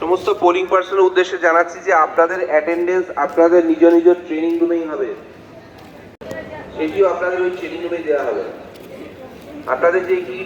সমস্ত পোলিং পার্সনের উদ্দেশ্যে জানাচ্ছি যে আপনাদের অ্যাটেন্ডেন্স আপনাদের নিজ নিজ ট্রেনিং রুমেই হবে। সেটিও আপনাদের ওই ট্রেনিং রুমে দেওয়া হবে। আপনাদের যে কি